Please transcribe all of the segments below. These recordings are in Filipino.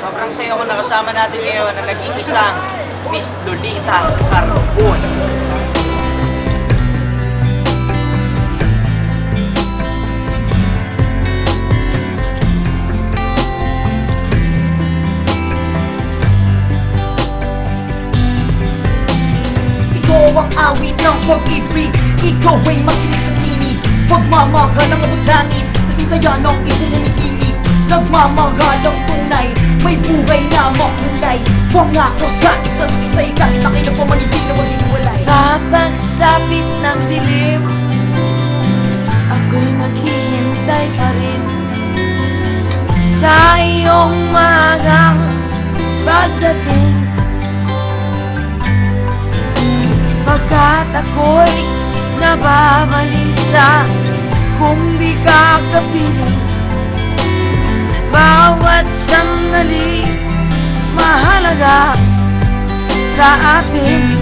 Sobrang saya ko nakasama natin ngayon na naging isang Miss Lolita Carbon. Ikaw ang awit ng pag-ibig. Ikaw ay makinig sa tinig. Pagmamahal ng abot langit Kasi saya ng iyong umihimig Nagmamahal ang tunay May buhay na makulay Pangako sa isa't isa'y kahit na kailan pa man hindi na maghiwalay Sa pagsapit ng dilim Ako'y maghihintay pa rin. Sa iyong magang pagdating Pagkat ako'y nababalisa Kung di ka kapiling Bawat sandali mahalaga sa atin.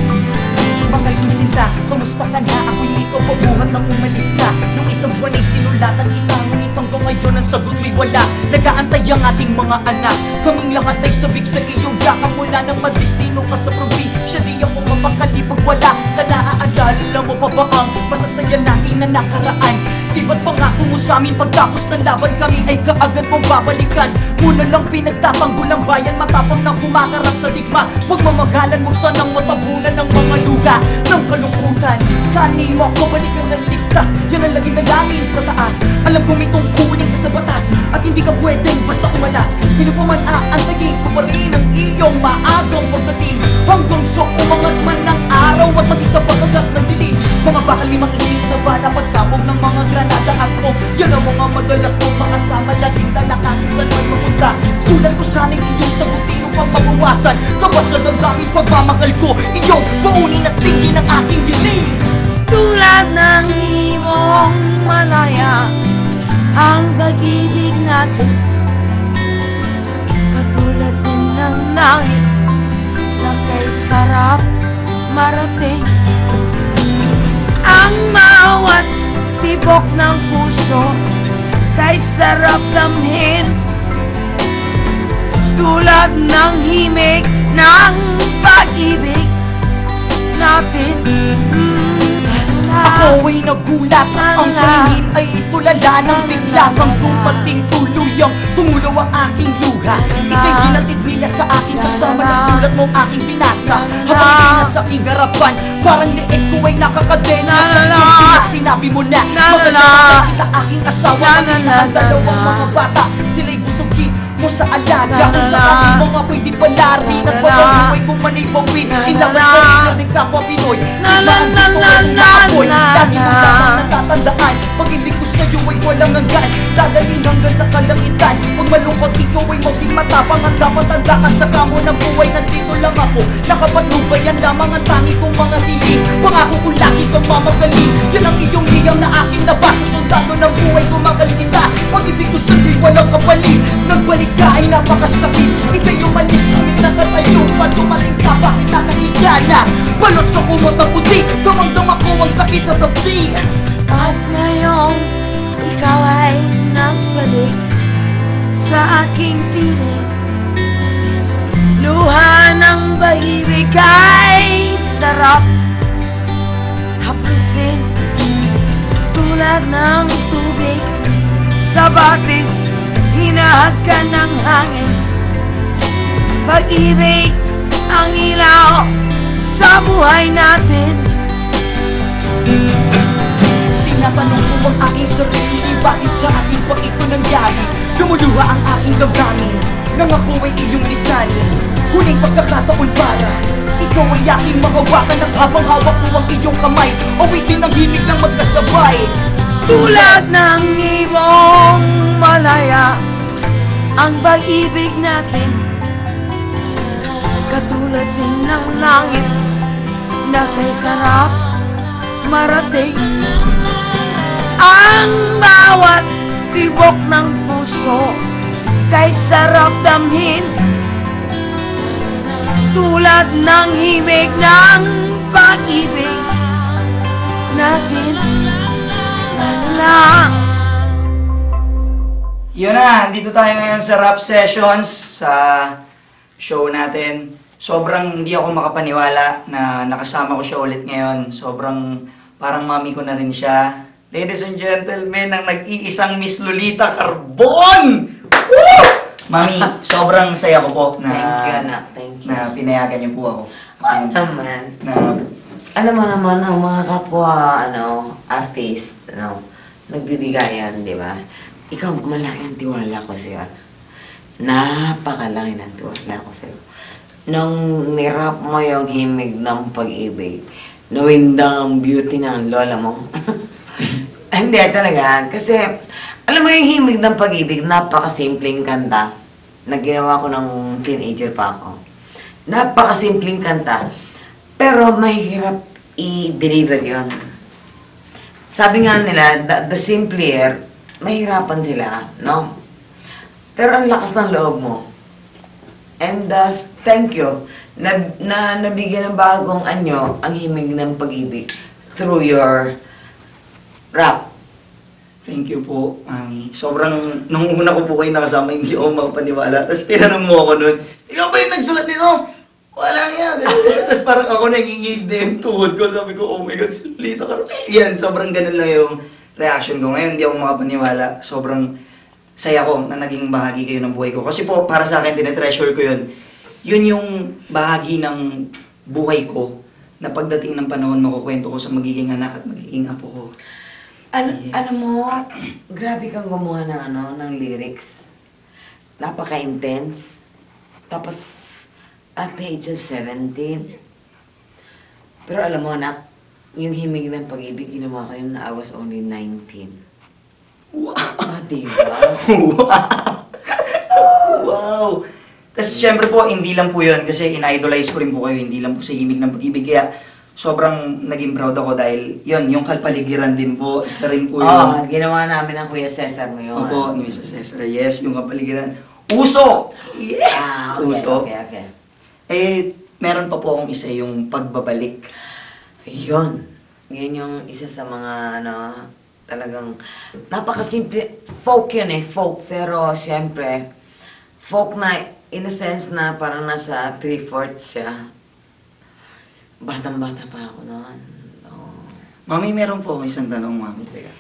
Mga sinta, kamusta ka na? Ako'y ikaw pabuhat nang umalis ka. Nung isang buwan ay sinulatan kita Ngunit hanggang ngayon ang sagot may wala. Nagaantay ang ating mga anak. Kaming lahat ay sabik sa iyong yakap Mula nang madestino ka sa probinsya. Di ako mapakali pag wala ka Naaalala mo pa ba ang masasaya natin na nakaraan? Ba't pangako mo sa amin? Pagtapos ng laban kami ay kaagad mong babalikan Muna lang pinagtatanggol ang bayan matapang nang kumakarap sa digma. Pagmamagalan mo sanang matabunan ng mga luga ng kalungkutan. Sana'y mo ako balikan ng ligtas Yan ang laging dalangin sa taas. Alam ko may tungkulin ka sa batas At hindi ka pwedeng basta umalas. Hindi pa man aantayin ko pa rin ang iyong maagang ko Yan ang mga madalas mong makasama Laging dala kahit saan man mapunta. Sulat ko sana'y iyong sagutin upang mabawasan. Kapag sa damdamin pagmamahal ko. Iyong baunin at tingin ang aking dilim Tulad ng imong malaya Ang pag-ibig natin. Katulad din ng langit Na kay sarap marating. Ang bawat tibok ng puso Kay sarap damhin. Tulad ng himig ng pag-ibig natin. Mm, la, Ako ay nagulat Ang paningin ay tulala Nang bigla kang dumating tuluyang Tumulo ang aking luha. Ika'y ginatid nila sa akin Kasama ng sulat mong aking binasa Habang di nasa aking harapan Parang liit ko ay nakakadena. Sa sinabi mo na ka kita aking asawa. Ang la, dalawang la. mga bata Sila'y busugin mo sa alaga. La, Kung sa ating mga pwede palari La, la, la. Nagpapabuhay kung manay bawi. La, la, Ilang la. sa ng kapwa Pinoy. La, la, la, Ako'y la, lagi mo la. lamang natatandaan Pag-ibig ko sa'yo ay walang hanggan. Dadaling hanggang sa kalangitan. Pag malungkot ikaw ay maging matapang. Ang dapat tanda ka sa kamo ng buhay. Nandito lang ako. Nakapatnubayan lamang ang tangi kong mga hiling. Pangako ko lagi kang mamagaling. Yan ang iyong liyaw na aking nabasa Sundalo ng buhay ko mahal kita. Pag-ibig ko sa'yo'y walang kapalit. Nagbalik ka ay napakasakit. Ika'y umalis kami nakatayo pa Dumating ka bakit nakahiga na? Balot sa kumot ng puti. Damang-dama ko ang sakit sa tabsi At ngayong ikaw ay nagbalik sa aking piling. Luha ng pag-ibig ay sarap. Hapusin tulad ng tubig. Sa batis hinahag ka ng hangin. Pag-ibig ang ilaw sa buhay natin. Tinatanong ko ang aking sarili Bakit sa akin pa ito nangyari Lumuluha ang aking damdamin Nang ako ay iyong lisanin Huling pagkakataon para Ikaw ay aking mahawakan At habang hawak ko ang iyong kamay Awitin ang himig ng magkasabay. Tulad ng ibong malaya Ang pag-ibig natin Katulad din ng langit Na kay sarap marating Ang bawat tibok ng puso Kay sarap damhin Tulad ng himig ng pag-ibig natin la Yun na, dito tayo ngayon sa rap sessions sa show natin. Sobrang hindi ako makapaniwala na nakasama ko siya ulit ngayon. Sobrang parang mami ko na rin siya. Ladies and gentlemen, ang nag-iisang Miss Lolita Carbon! Woo! Mami, sobrang saya ko po na, Thank you, anak. Thank you. na pinayagan niyo po ako. Ano naman? Na, Alam mo naman ang mga kapwa, ano, artist, ano, nagbibigayan, di ba? Ikaw, malaki ang tiwala ko sa'yo. Napakalaki ng tiwala ko sa'yo. Nung nirap mo yung himig ng pag-ibig, nawindang ang beauty ng lola mo. Hindi, talaga. Kasi, alam mo yung himig ng pag-ibig, napakasimpleng kanta na ginawa ko ng teenager pa ako. Napakasimpleng kanta. Pero mahirap i-deliver yon. Sabi nga nila, the, the simpler, mahirapan sila, no? Pero ang lakas ng loob mo. And uh, thank you na, na nabigyan ng bagong anyo ang himig ng pag-ibig through your rap. Thank you po, Mami. Sobrang, nung una ko po kayo nakasama, hindi ako makapaniwala. Tapos tinanong mo ako nun, ikaw ba yung nagsulat nito? Wala yan. Tapos parang ako nangingig na yung tuhod ko. Sabi ko, oh my God, sulita ka. Yan, sobrang ganun lang yung reaction ko. Ngayon, hindi ako makapaniwala. Sobrang saya ko na naging bahagi kayo ng buhay ko. Kasi po, para sa akin, tinetreasure ko yun. Yun yung bahagi ng buhay ko na pagdating ng panahon, makukwento ko sa magiging anak at magiging apo ko. Al- Yes. Alam mo, grabe kang gumawa ng, ano, ng lyrics. Napaka-intense. Tapos, at the age of 17. Pero alam mo, anak, yung himig ng pag-ibig, ginawa ko yun na I was only 19. Wow! Ah, diba? wow! Tapos syempre po, hindi lang po yun kasi in-idolize ko rin po kayo, hindi lang po sa himig ng pag-ibig. Kaya sobrang naging proud ako dahil yun, yung kalpaligiran din po, isa rin po Oo, yun. ginawa namin ang Kuya Cesar mo yun. Opo, ni Mr. Cesar. Yes, yung kapaligiran. Usok! Yes! Ah, okay, Usok. okay, okay. Eh, meron pa po akong isa yung pagbabalik. Yun. Yun yung isa sa mga, ano, talagang, napakasimple. Folk yun eh, folk. Pero, siyempre, folk na, in a sense na parang nasa three-fourths siya. Batang-bata pa ako noon. Oh. Mami, meron po akong isang tanong, Mami. Sige.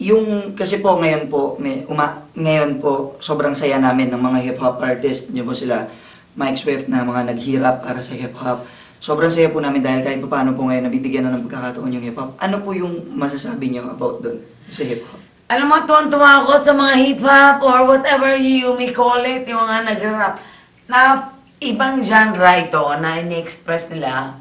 Yung, kasi po ngayon po, may, uma, ngayon po, sobrang saya namin ng mga hip-hop artist. Niyo po sila, Mike Swift na mga naghirap para sa hip-hop. Sobrang saya po namin dahil kahit paano po ngayon nabibigyan na ng pagkakataon yung hip-hop. Ano po yung masasabi niyo about doon sa hip-hop? Alam mo, tuwan-tuwa ako sa mga hip-hop or whatever you may call it, yung mga nag-rap, na ibang genre ito na ini-express nila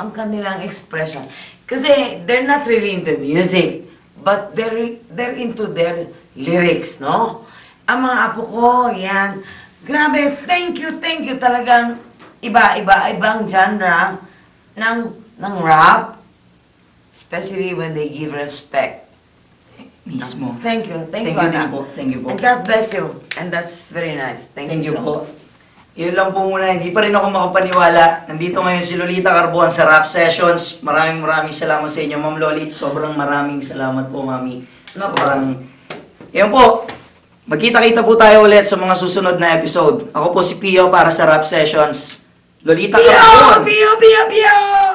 ang kanilang expression. Kasi they're not really into music, but they're, they're into their lyrics, no? Ang mga apo ko, yan. Grabe, thank you, thank you. Talagang iba-iba, ibang genre ng, ng rap, especially when they give respect. Mismo. Thank you. Thank, Thank you, you din anak. po. Thank you po. And God bless you. And that's very nice. Thank, Thank you so po. much. Yun lang po muna, hindi pa rin ako makapaniwala. Nandito ngayon si Lolita Carbuan sa Rap Sessions. Maraming maraming salamat sa inyo, Ma'am Loli. Sobrang maraming salamat po, Mami. No Sobrang... Yan po. Magkita-kita po tayo ulit sa mga susunod na episode. Ako po si Pio para sa Rap Sessions. Lolita Pio! Carbuan. Pio! Pio! Pio!